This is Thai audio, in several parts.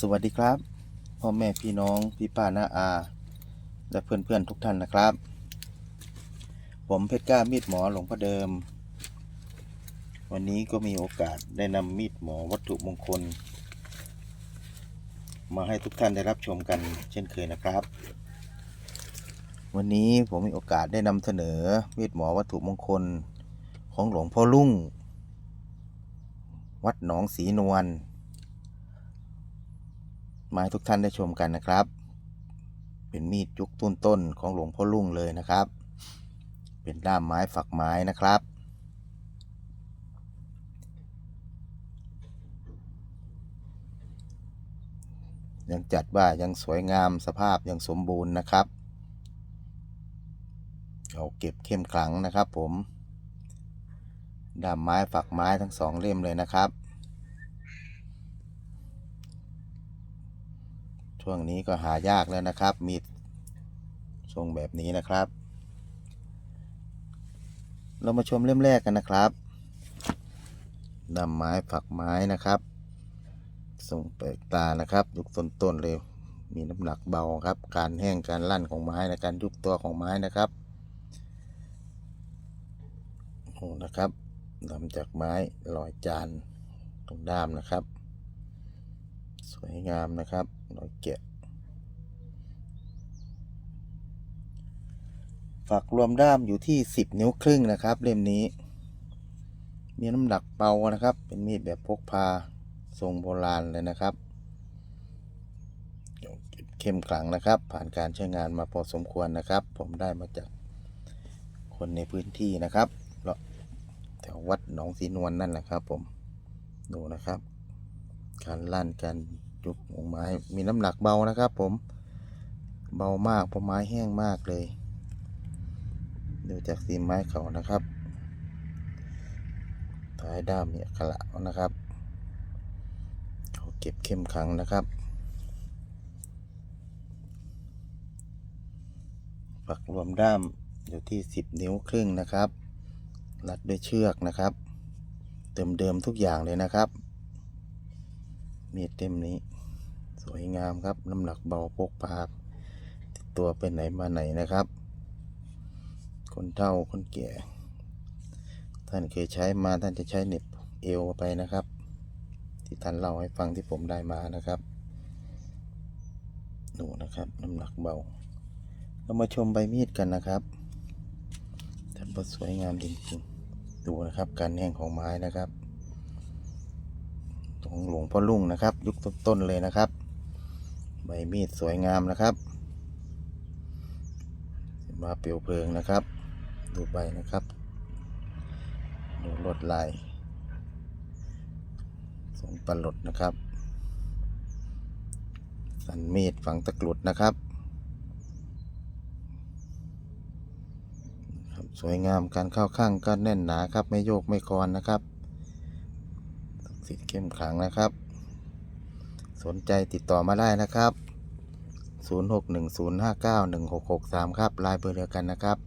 สวัสดีครับพ่อแม่พี่น้องพี่ป้าน้าอา และเพื่อนๆทุกท่านนะครับ ผมเพชรกล้ามีดหมอหลวงพ่อเดิม วันนี้ก็มีโอกาสได้นำมีดหมอวัตถุมงคล มาให้ทุกท่านได้รับชมกันเช่นเคยนะครับ วันนี้ผมมีโอกาสได้นำเสนอมีดหมอวัตถุมงคลของหลวงพ่อลุ่ง วัดหนองสีนวล มาให้ทุกท่านได้ชมกันนะครับ เป็นมีดยุคต้นๆของหลวงพ่อลุ่งเลยนะครับ เป็นด้ามไม้ฝักไม้นะครับ ยังจัดว่ายังสวยงามสภาพยังสมบูรณ์นะครับเราเก็บเข้มขลังนะครับผมด้ามไม้ฝักไม้ทั้งสองเล่มเลยนะครับ ช่วงนี้ก็หายากแล้วนะครับ มีดทรงแบบนี้นะครับ เรามาชมเล่มแรกกันนะครับด้ามไม้ฝักไม้นะครับทรงแปลกตานะครับยุคต้นๆเลยมีน้ำหนักเบาครับ การแห้งการลั่นของไม้ในการยุบตัวของไม้นะครับโอ้นะครับทำจากไม้ลอยจานตรงด้ามนะครับ สวยงามนะครับรอยแกะฝักรวมด้ามอยู่ที่ 10 นิ้วครึ่งนะครับ เล่มนี้ มีน้ำหนักเบานะครับ เป็นมีดแบบพกพาทรงโบราณเลยนะครับเข้มขลังนะครับ ผ่านการใช้งานมาพอสมควรนะครับ ผมได้มาจากคนในพื้นที่นะครับแล้วแถววัดหนองสีนวลนนั่นแหละครับ ผมดูนะครับ การลั่นการยุบของไม้มีน้ำหนักเบานะครับ ผมเบามากเพราะไม้แห้งมากเลย ดูจากสีไม้เขานะครับท้ายด้ามเนี่ยขละนะครับเขาเก็บเข้มขังนะครับฝักรวมด้ามอยู่ที่ 10 นิ้วครึ่งนะครับ รัดด้วยเชือกนะครับ เติมเดิมทุกอย่างเลยนะครับ มีดเต็มนี้ สวยงามครับ น้ำหนักเบาพกพาติดตัวไปไหนมาไหนนะครับ คนเฒ่าคนแก่ ท่านเคยใช้มาท่านจะใช้เน็บเอวไปนะครับ ที่ท่านเล่าให้ฟังที่ผมได้มานะครับ ดูนะครับ น้ำหนักเบาเรามาชมใบมีดกันนะครับท่านสวยงามจริงๆ ดูนะครับ การแห้งของไม้นะครับ ของหลวงพ่อลุ่งนะครับ ยุคต้นๆเลยนะครับ ใบมีดสวยงามนะครับ มาเปลวเพลิงนะครับ ดูใบนะครับ ดูลวดลายทรงปลดนะครับ สันมีดฝังตะกรุดนะครับ สวยงามการเข้าข้างก็แน่นหนาครับ ไม่โยกไม่คลอนนะครับ สิทธิ์เข้มขลังนะครับ สนใจติดต่อมาได้นะครับ 0610591663 ครับลายเบอร์เดียวกันนะครับ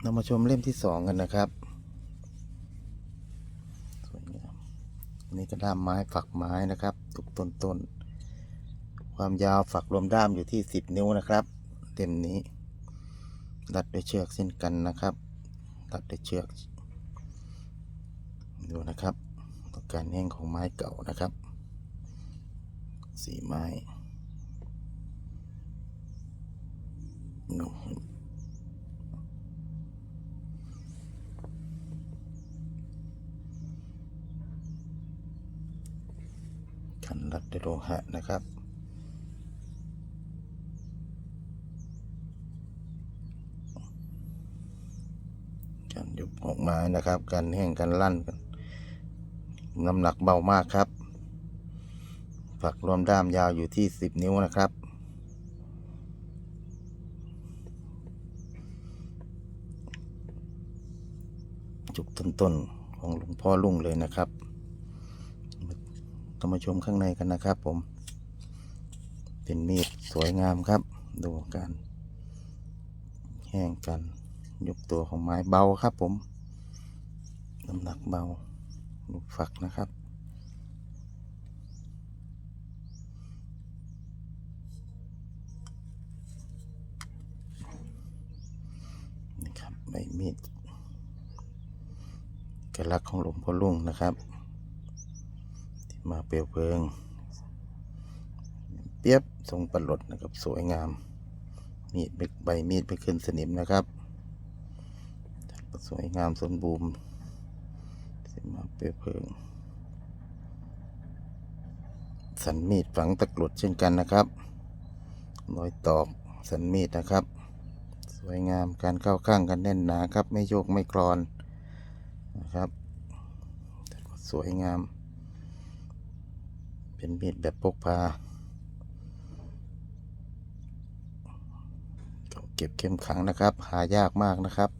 เรามาชมเล่มที่สองกันนะครับสวยงามอันนี่ก็ด้ามไม้ฝักไม้นะครับทุกต้นต้นความยาวฝักรวมด้ามอยู่ที่ 10 นิ้วนะครับเล่มนี้รัดด้วยเชือกเส้นกันนะครับรัดด้วยเชือก ดูนะครับการแห้งของไม้เก่านะครับ สีไม้นขันรัดด้วยโลหะนะครับการยุบออกมานะครับ การแห้งการลั่นกัน น้ำหนักเบามากครับ ฝักรวมด้ามยาวอยู่ที่ 10 นิ้วนะครับ จุกต้นๆของหลวงพ่อลุ่งเลยนะครับต้องมาชมข้างในกันนะครับผม เป็นมีดสวยงามครับ ดูการแห้งกัน ยกตัวของไม้เบาครับผม น้ำหนักเบา ลูกฝักนะครับ นี่ครับใบมีดกระลักของหลวงพ่อลุงนะครับ ที่มาเปรียวเพลิง เปียบทรงประหลดนะครับสวยงาม มีดใบมีดไปขึ้นสนิมนะครับ สวยงามสมบูรณ์ ที่มาเปลวเพิง สันมีดฝังตะกรุดเช่นกันนะครับรอยตอกสันมีดนะครับ สวยงามการเข้าข้างกันแน่นหนาครับ ไม่โยกไม่คลอนนะครับสวยงาม เป็นมีดแบบพกพาเก็บเข้มขังนะครับ หายากมากนะครับ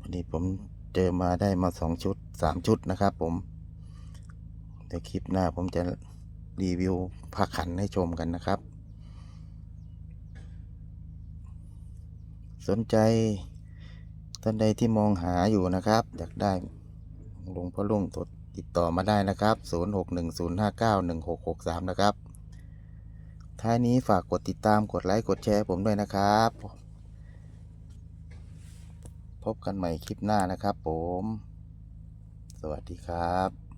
วันนี้ผม เจอมาได้มาสองชุดสามชุดนะครับผมเดี๋ยวคลิปหน้าผมจะรีวิวผ้าขันให้ชมกันนะครับ สนใจท่านใดที่มองหาอยู่นะครับ อยากได้หลวงพ่อลุงตดติดต่อมาได้นะครับ 0610591663 นะครับ ท้ายนี้ฝากกดติดตามกดไลค์ กดแชร์ผมด้วยนะครับ พบกันใหม่คลิปหน้านะครับผม สวัสดีครับ